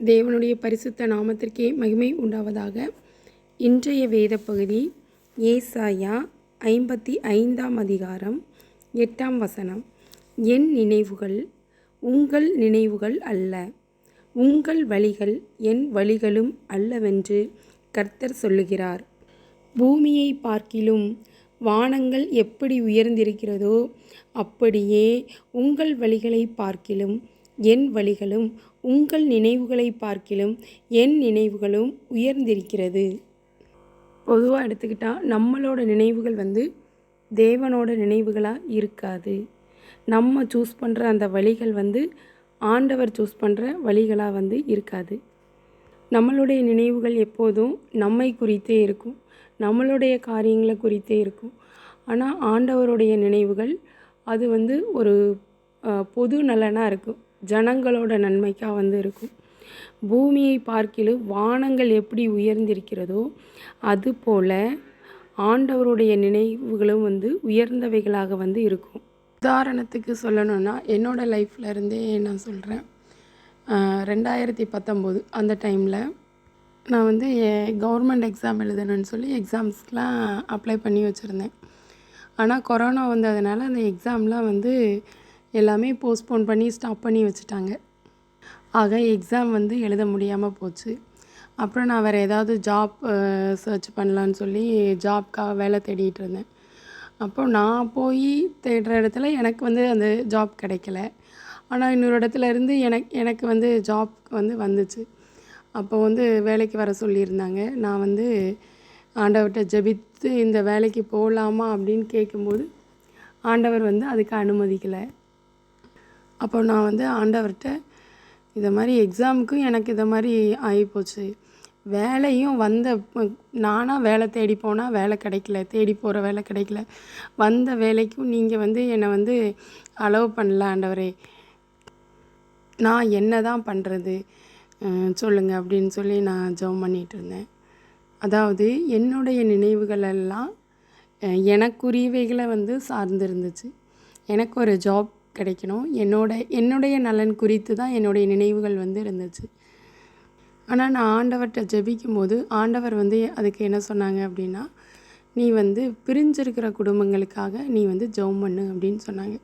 தேவனுடைய பரிசுத்த நாமத்திற்கே மகிமை உண்டாவதாக. இன்றைய வேத பகுதி ஏசாயா ஐம்பத்தி ஐந்தாம் அதிகாரம் எட்டாம் வசனம். என் நினைவுகள் உங்கள் நினைவுகள் அல்ல. உங்கள் வழிகள் என் வழிகளும் அல்லவென்று கர்த்தர் சொல்லுகிறார். பூமியை பார்க்கிலும் வானங்கள் எப்படி உயர்ந்திருக்கிறதோ அப்படியே உங்கள் வழிகளை பார்க்கிலும் என் வழிகளும் உங்கள் நினைவுகளை பார்க்கிலும் என் நினைவுகளும் உயர்ந்திருக்கிறது. பொதுவாக எடுத்துக்கிட்டால் நம்மளோட நினைவுகள் வந்து தேவனோட நினைவுகளாக இருக்காது. நம்ம சூஸ் பண்ணுற அந்த வழிகள் வந்து ஆண்டவர் சூஸ் பண்ணுற வழிகளாக வந்து இருக்காது. நம்மளுடைய நினைவுகள் எப்போதும் நம்மை குறித்தே இருக்கும். நம்மளுடைய காரியங்களை குறித்தே இருக்கும். ஆனால் ஆண்டவருடைய நினைவுகள் அது வந்து ஒரு பொது நலனாக இருக்கும். ஜனங்களோட நன்மைக்காக வந்து இருக்கும். பூமியை பார்க்கிலும் வானங்கள் எப்படி உயர்ந்திருக்கிறதோ அதுபோல ஆண்டவருடைய நினைவுகளும் வந்து உயர்ந்தவைகளாக வந்து இருக்கும். உதாரணத்துக்கு சொல்லணும்னா என்னோடய லைஃப்ல இருந்தே நான் சொல்கிறேன் ரெண்டாயிரத்தி பத்தொம்போது அந்த டைமில் நான் வந்து கவர்மெண்ட் எக்ஸாம் எழுதணும்னு சொல்லி எக்ஸாம்ஸ்க்கெலாம் அப்ளை பண்ணி வச்சுருந்தேன். ஆனால் கொரோனா வந்ததுனால அந்த எக்ஸாம்லாம் வந்து எல்லாமே போஸ்ட்போன் பண்ணி ஸ்டாப் பண்ணி வச்சுட்டாங்க. ஆக எக்ஸாம் வந்து எழுத முடியாமல் போச்சு. அப்புறம் நான் வேறு ஏதாவது ஜாப் சர்ச் பண்ணலான்னு சொல்லி ஜாப்க்காக வேலை தேடிகிட்டு இருந்தேன். அப்போ நான் போய் தேடுற இடத்துல எனக்கு வந்து அந்த ஜாப் கிடைக்கல. ஆனால் இன்னொரு இடத்துல இருந்து எனக்கு எனக்கு வந்து ஜாப் வந்து வந்துச்சு. அப்போ வந்து வேலைக்கு வர சொல்லியிருந்தாங்க. நான் வந்து ஆண்டவர்கிட்ட ஜெபித்து இந்த வேலைக்கு போகலாமா அப்படின்னு கேட்கும்போது ஆண்டவர் வந்து அதுக்கு அனுமதிக்கலை. அப்போ நான் வந்து ஆண்டவர்கிட்ட இதை மாதிரி எக்ஸாமுக்கும் எனக்கு இதை மாதிரி ஆகிப்போச்சு வேலையும் வந்த நானாக வேலை தேடி போனால் வேலை கிடைக்கல தேடி போகிற வேலை கிடைக்கல. வந்த வேலைக்கும் நீங்கள் வந்து என்னை வந்து அலோவ் பண்ணல ஆண்டவரே. நான் என்ன தான் பண்ணுறது சொல்லுங்கள் அப்படின்னு சொல்லி நான் ஜெபம் பண்ணிகிட்டு இருந்தேன். அதாவது என்னுடைய நினைவுகள் எல்லாம் எனக்குரியவைகளை வந்து சார்ந்து இருந்துச்சு. எனக்கு ஒரு ஜாப் கிடைக்கணும். என்னோட என்னுடைய நலன் குறித்து தான் என்னுடைய நினைவுகள் வந்து இருந்துச்சு. ஆனால் நான் ஆண்டவர்கிட்ட ஜெபிக்கும் போது ஆண்டவர் வந்து அதுக்கு என்ன சொன்னாங்க அப்படின்னா நீ வந்து பிரிஞ்சிருக்கிற குடும்பங்களுக்காக நீ வந்து ஜெபம் பண்ணு அப்படின்னு சொன்னாங்க.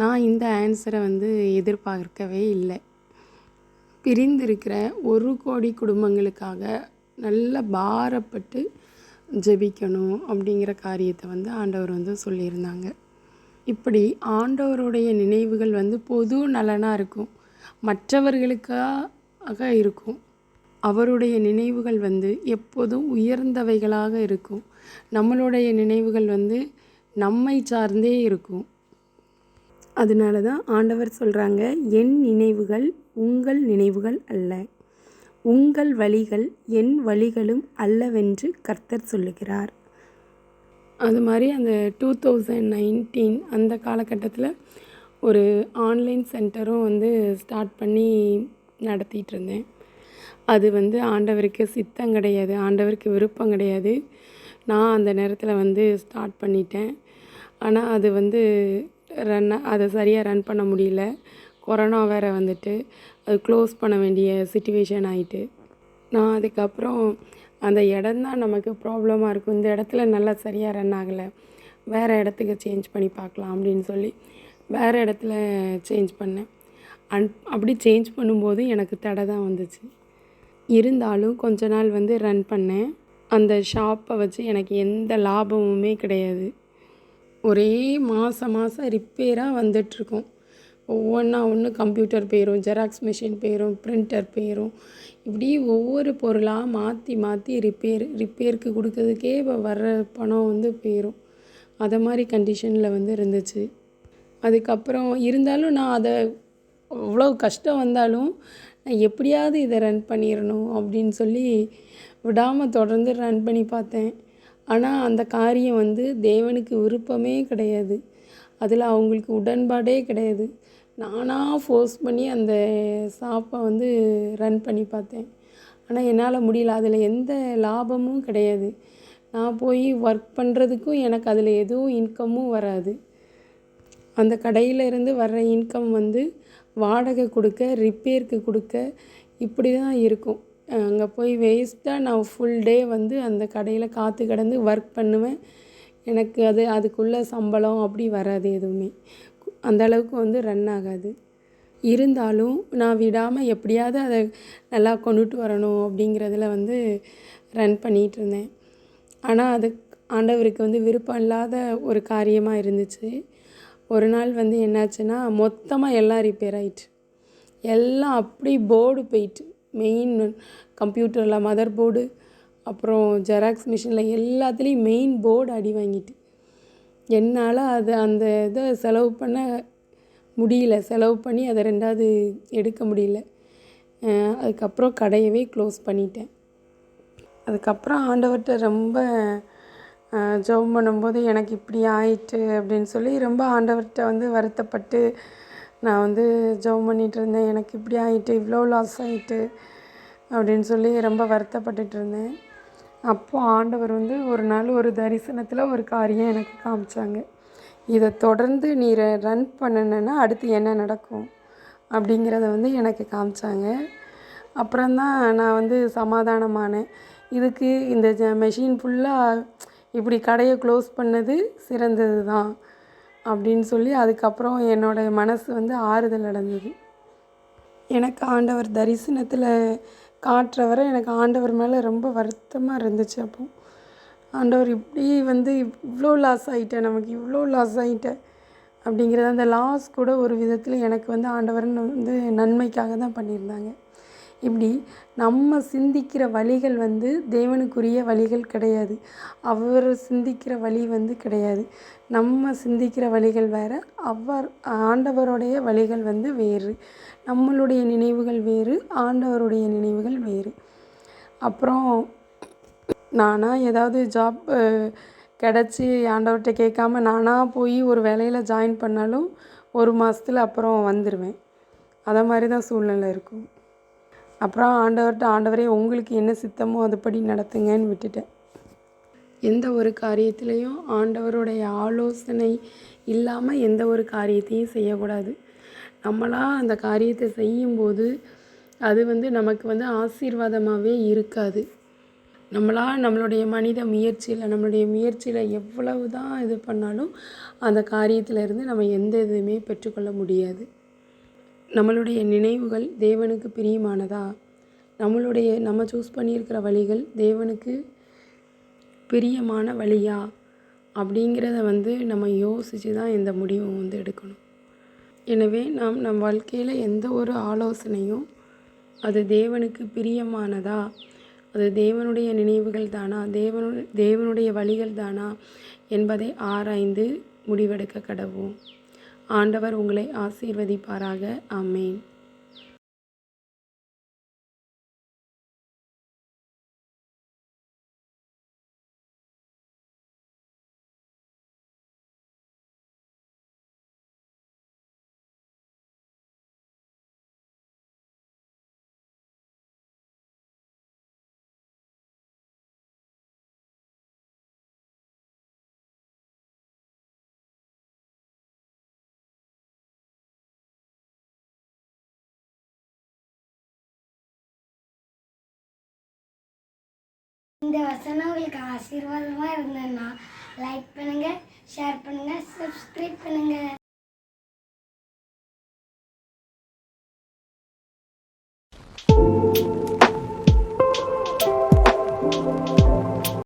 நான் இந்த ஆன்சரை வந்து எதிர்பார்க்கவே இல்லை. பிரிந்திருக்கிற ஒரு கோடி குடும்பங்களுக்காக நல்ல பாரப்பட்டு ஜெபிக்கணும் அப்படிங்கிற காரியத்தை வந்து ஆண்டவர் வந்து சொல்லியிருந்தாங்க. இப்படி ஆண்டவருடைய நினைவுகள் வந்து பொது நலனாக இருக்கும். மற்றவர்களுக்காக இருக்கும். அவருடைய நினைவுகள் வந்து எப்போதும் உயர்ந்தவைகளாக இருக்கும். நம்மளுடைய நினைவுகள் வந்து நம்மை சார்ந்தே இருக்கும். அதனால தான் ஆண்டவர் சொல்கிறாங்க என் நினைவுகள் உங்கள் நினைவுகள் அல்ல. உங்கள் வழிகள் என் வழிகளும் அல்லவென்று கர்த்தர் சொல்லுகிறார். அது மாதிரி அந்த டூ தௌசண்ட் நைன்டீன் அந்த காலகட்டத்தில் ஒரு ஆன்லைன் சென்டரும் வந்து ஸ்டார்ட் பண்ணி நடத்திட்டு இருந்தேன் அது வந்து ஆண்டவருக்கு சித்தம் கிடையாது ஆண்டவருக்கு விருப்பம் கிடையாது. நான் அந்த நேரத்தில் வந்து ஸ்டார்ட் பண்ணிட்டேன். ஆனால் அது வந்து ரன் அதை சரியாக ரன் பண்ண முடியல. கொரோனா வேறு வந்துட்டு அது க்ளோஸ் பண்ண வேண்டிய சுச்சுவேஷன் ஆகிட்டு நான் அதுக்கப்புறம் அந்த இடம்தான் நமக்கு ப்ராப்ளமாக இருக்கும். இந்த இடத்துல நல்லா சரியாக ரன் ஆகலை. வேறு இடத்துக்கு சேஞ்ச் பண்ணி பார்க்கலாம் அப்படின்னு சொல்லி வேறு இடத்துல சேஞ்ச் பண்ணேன். அன் அப்படி சேஞ்ச் பண்ணும்போது எனக்கு தடை தான் வந்துச்சு. இருந்தாலும் கொஞ்ச நாள் வந்து ரன் பண்ணேன். அந்த ஷாப்பை வச்சு எனக்கு எந்த லாபமுமே கிடையாது. ஒரே மாதம் மாதம் ரிப்பேராக வந்துட்டுருக்கும். ஒவ்வொன்றா ஒன்று கம்ப்யூட்டர் போயிடும் ஜெராக்ஸ் மிஷின் போயிடும் பிரிண்டர் போயிடும் இப்படி ஒவ்வொரு பொருளாக மாற்றி மாற்றி ரிப்பேர் ரிப்பேருக்கு கொடுக்கறதுக்கே இப்போ வர்ற பணம் வந்து போயிடும் அதை மாதிரி கண்டிஷனில் வந்து இருந்துச்சு. அதுக்கப்புறம் இருந்தாலும் நான் அதை அவ்வளோ கஷ்டம் வந்தாலும் நான் எப்படியாவது இதை ரன் பண்ணிடணும் அப்படின்னு சொல்லி விடாமல் தொடர்ந்து ரன் பண்ணி பார்த்தேன். ஆனால் அந்த காரியம் வந்து தேவனுக்கு விருப்பமே கிடையாது. அதில் அவங்களுக்கு உடன்பாடே கிடையாது. நானாக ஃபோர்ஸ் பண்ணி அந்த ஷாப்பை வந்து ரன் பண்ணி பார்த்தேன். ஆனால் என்னால் முடியல. அதில் எந்த லாபமும் கிடையாது. நான் போய் ஒர்க் பண்ணுறதுக்கும் எனக்கு அதில் எதுவும் இன்கமும் வராது. அந்த கடையிலேருந்து வர்ற இன்கம் வந்து வாடகை கொடுக்க ரிப்பேருக்கு கொடுக்க இப்படி தான் இருக்கும். அங்கே போய் வேஸ்ட்டாக நான் ஃபுல் டே வந்து அந்த கடையில் காற்று கிடந்து ஒர்க் பண்ணுவேன். எனக்கு அது அதுக்குள்ளே சம்பளம் அப்படி வராது எதுவுமே. அந்த அளவுக்கு வந்து ரன் ஆகாது. இருந்தாலும் நான் விடாமல் எப்படியாவது அதை நல்லா கொண்டுட்டு வரணும் அப்படிங்கிறதுல வந்து ரன் பண்ணிகிட்டு இருந்தேன். ஆனால் அது ஆண்டவருக்கு வந்து விருப்பம் இல்லாத ஒரு காரியமாக இருந்துச்சு. ஒரு நாள் வந்து என்னாச்சுன்னா மொத்தமாக எல்லாம் ரிப்பேர் ஆயிட்டு. எல்லாம் அப்படி போர்டு போயிட்டு மெயின் கம்ப்யூட்டரில் மதர் போர்டு அப்புறம் ஜெராக்ஸ் மிஷினில் எல்லாத்துலேயும் மெயின் போர்டு அடி வாங்கிட்டு. என்னால் அது அந்த இதை செலவு பண்ண முடியல. செலவு பண்ணி அதை ரெண்டாவது எடுக்க முடியல. அதுக்கப்புறம் கடையவே க்ளோஸ் பண்ணிட்டேன். அதுக்கப்புறம் ஆண்டவர்கிட்ட ரொம்ப ஜெபம் பண்ணும்போது எனக்கு இப்படி ஆயிட்டு அப்படின்னு சொல்லி ரொம்ப ஆண்டவர்கிட்ட வந்து வருத்தப்பட்டு நான் வந்து ஜெபம் பண்ணிகிட்டு இருந்தேன். எனக்கு இப்படி ஆகிட்டு இவ்வளோ லாஸ் ஆகிட்டு அப்படின்னு சொல்லி ரொம்ப வருத்தப்பட்டுட்டு இருந்தேன். அப்போது ஆண்டவர் வந்து ஒரு நாள் ஒரு தரிசனத்தில் ஒரு காரியம் எனக்கு காமிச்சாங்க. இதை தொடர்ந்து நீ ரன் பண்ணுனேன்னா அடுத்து என்ன நடக்கும் அப்படிங்கிறத வந்து எனக்கு காமிச்சாங்க. அப்புறம்தான் நான் வந்து சமாதானமானேன். இதுக்கு இந்த மெஷின் ஃபுல்லாக இப்படி கடையை க்ளோஸ் பண்ணது சிறந்தது தான் அப்படின்னு சொல்லி அதுக்கப்புறம் என்னோடய மனசு வந்து ஆறுதல் அடைஞ்சது. எனக்கு ஆண்டவர் தரிசனத்தில் காட்டுறவரை எனக்கு ஆண்டவர் மேலே ரொம்ப வருத்தமாக இருந்துச்சு அப்போ. ஆண்டவர் இப்படி வந்து இவ்வளோ லாஸ் ஆகிட்டேன் நமக்கு இவ்வளோ லாஸ் ஆகிட்டேன் அப்படிங்கிறது அந்த லாஸ் கூட ஒரு விதத்தில் எனக்கு வந்து ஆண்டவர் வந்து நன்மைக்காக தான் பண்ணியிருந்தாங்க. இப்படி நம்ம சிந்திக்கிற வழிகள் வந்து தேவனுக்குரிய வழிகள் கிடையாது. அவர் சிந்திக்கிற வழி வந்து கிடையாது. நம்ம சிந்திக்கிற வழிகள் வேறு அவர் ஆண்டவருடைய வழிகள் வந்து வேறு. நம்மளுடைய நினைவுகள் வேறு ஆண்டவருடைய நினைவுகள் வேறு. அப்புறம் நானாக ஏதாவது ஜாப் கிடச்சி ஆண்டவர்கிட்ட கேட்காம நானாக போய் ஒரு வேலையில் ஜாயின் பண்ணாலும் ஒரு மாதத்துல அப்புறம் வந்துடுவேன் அதை மாதிரி தான் சூழ்நிலை இருக்கும். அப்புறம் ஆண்டவர்கிட்ட ஆண்டவரே உங்களுக்கு என்ன சித்தமோ அதுபடி நடத்துங்கன்னு விட்டுட்டேன். எந்த ஒரு காரியத்திலையும் ஆண்டவருடைய ஆலோசனை இல்லாமல் எந்த ஒரு காரியத்தையும் செய்யக்கூடாது. நம்மளாக அந்த காரியத்தை செய்யும்போது அது வந்து நமக்கு வந்து ஆசீர்வாதமாகவே இருக்காது. நம்மளா நம்மளுடைய மனித முயற்சியில் நம்மளுடைய முயற்சியில் எவ்வளவு தான் இது பண்ணாலும் அந்த காரியத்தில் இருந்து நம்ம எந்த இதுவுமே பெற்றுக்கொள்ள முடியாது. நம்மளுடைய நினைவுகள் தேவனுக்கு பிரியமானதா? நம்மளுடைய நம்ம சூஸ் பண்ணியிருக்கிற வழிகள் தேவனுக்கு பிரியமான வழியா? அப்படிங்கிறத வந்து நம்ம யோசித்து தான் இந்த முடிவை வந்து எடுக்கணும். எனவே நாம் நம் வாழ்க்கையில் எந்த ஒரு ஆலோசனையும் அது தேவனுக்கு பிரியமானதா? அது தேவனுடைய நினைவுகள் தானா? தேவனு தேவனுடைய வழிகள் தானா? என்பதை ஆராய்ந்து முடிவெடுக்க கடவும் ஆண்டவர் உங்களை ஆசீர்வதிப்பாராக. அமேன் இந்த வசனம் உங்களுக்கு ஆசீர்வாதமாக இருந்ததுன்னா லைக் பண்ணுங்க ஷேர் பண்ணுங்க சப்ஸ்கிரைப் பண்ணுங்க.